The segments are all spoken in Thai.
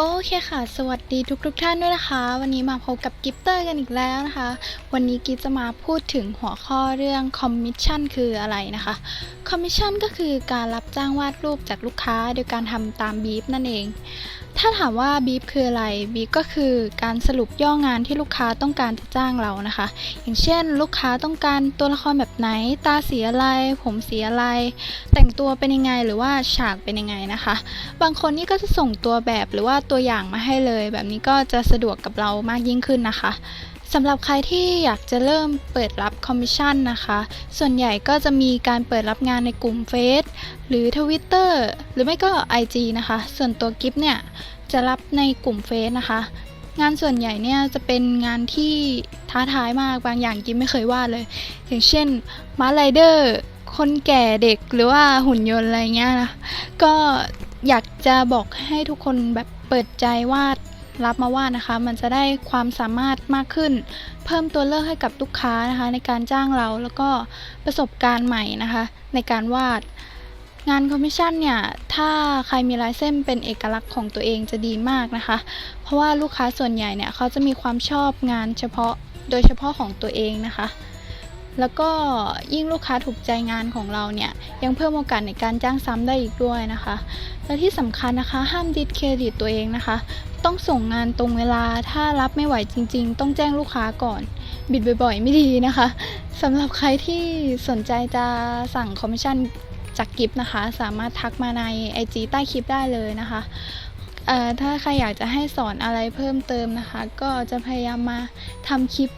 โอเคค่ะ สวัสดีทุกทุกท่านด้วยนะคะ วันนี้มาพบกับกิฟเตอร์กันอีกแล้วนะคะ วันนี้กิฟจะมาพูดถึงหัวข้อเรื่องคอมมิชชั่นคืออะไรนะคะ คอมมิชชั่นก็คือการรับจ้างวาดรูปจากลูกค้าโดยการทำตามบีฟนั่นเอง ถ้าถามว่าบีฟคืออะไรบีฟก็คือการสรุปย่องานที่ลูกค้าต้องการจะจ้างเรานะคะ อย่างเช่น ลูกค้าต้องการตัวละครแบบไหน ตาสีอะไร ผมสีอะไร แต่งตัวเป็นยังไงหรือว่าฉากเป็นยังไงนะคะ บางคนนี่ก็จะส่งตัวแบบหรือว่าตัวอย่างมาให้เลย แบบนี้ก็จะสะดวกกับเรามากยิ่งขึ้นนะคะ สำหรับใครที่อยากจะเริ่มเปิดรับคอมมิชชั่นนะคะ ส่วนใหญ่ก็จะมีการเปิดรับงานในกลุ่มเฟซหรือ Twitter หรือไม่ก็ IG นะคะ ส่วนตัวกิฟเนี่ยจะรับในกลุ่มเฟซนะคะ งานส่วนใหญ่เนี่ยจะเป็นงานที่ท้าทายมากบางอย่างกิฟไม่เคยวาดเลย อย่างเช่นม้าไรเดอร์คนแก่เด็กหรือว่าหุ่นยนต์อะไรเงี้ยนะ ก็อยากจะบอกให้ทุกคนแบบเปิดใจวาด รับมาวาดนะคะ มันจะได้ความสามารถมากขึ้น เพิ่มตัวเลือกให้กับลูกค้านะคะ ในการจ้างเราแล้วก็ประสบการณ์ใหม่นะคะ ในการวาด งานคอมมิชชั่นเนี่ยถ้าใครมีลายเส้นเป็นเอกลักษณ์ของตัวเองจะดีมากนะคะ เพราะว่าลูกค้าส่วนใหญ่เนี่ยเขาจะมีความชอบงานเฉพาะโดยเฉพาะของตัวเองนะคะ แล้วก็ยิ่งลูกค้าถูกใจงานของเราเนี่ย ยังเพิ่มโอกาสในการจ้างซ้ำได้อีกด้วยนะคะ และที่สำคัญนะคะห้ามดิสเครดิตตัวเองนะคะ ต้องส่งงานตรงเวลาถ้ารับไม่ไหวจริง ๆ ต้องแจ้งลูกค้าก่อน บิดบ่อยๆ ไม่ดีนะคะสำหรับใครที่สนใจจะสั่งคอมมิชชั่นจากกิฟนะคะ สามารถทักมาใน IG ใต้คลิปได้เลยนะคะเอ่อถ้าใครอยากจะให้สอนอะไรเพิ่มเติมนะคะ ก็จะพยายามมาทำคลิป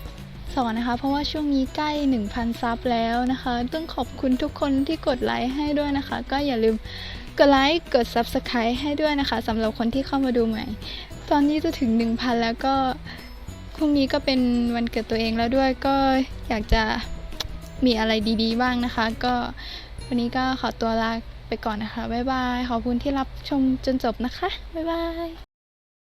สอนนะคะ เพราะว่าช่วงนี้ใกล้ 1,000 ซับแล้วนะคะ ต้องขอบคุณทุกคนที่กดไลค์ให้ด้วยนะคะ ก็อย่าลืมกดไลค์กด Subscribe ให้ด้วยนะคะสำหรับคนที่เข้ามาดูใหม่ ตอนนี้จะถึง 1,000 แล้วก็พรุ่งนี้ก็เป็นวันเกิดตัวเองแล้วด้วยก็อยากจะมีอะไรดีๆบ้างนะคะ ก็วันนี้ก็ขอตัวลาไปก่อนนะคะ บ๊ายบาย ขอบคุณที่รับชมจนจบนะคะ บ๊ายบาย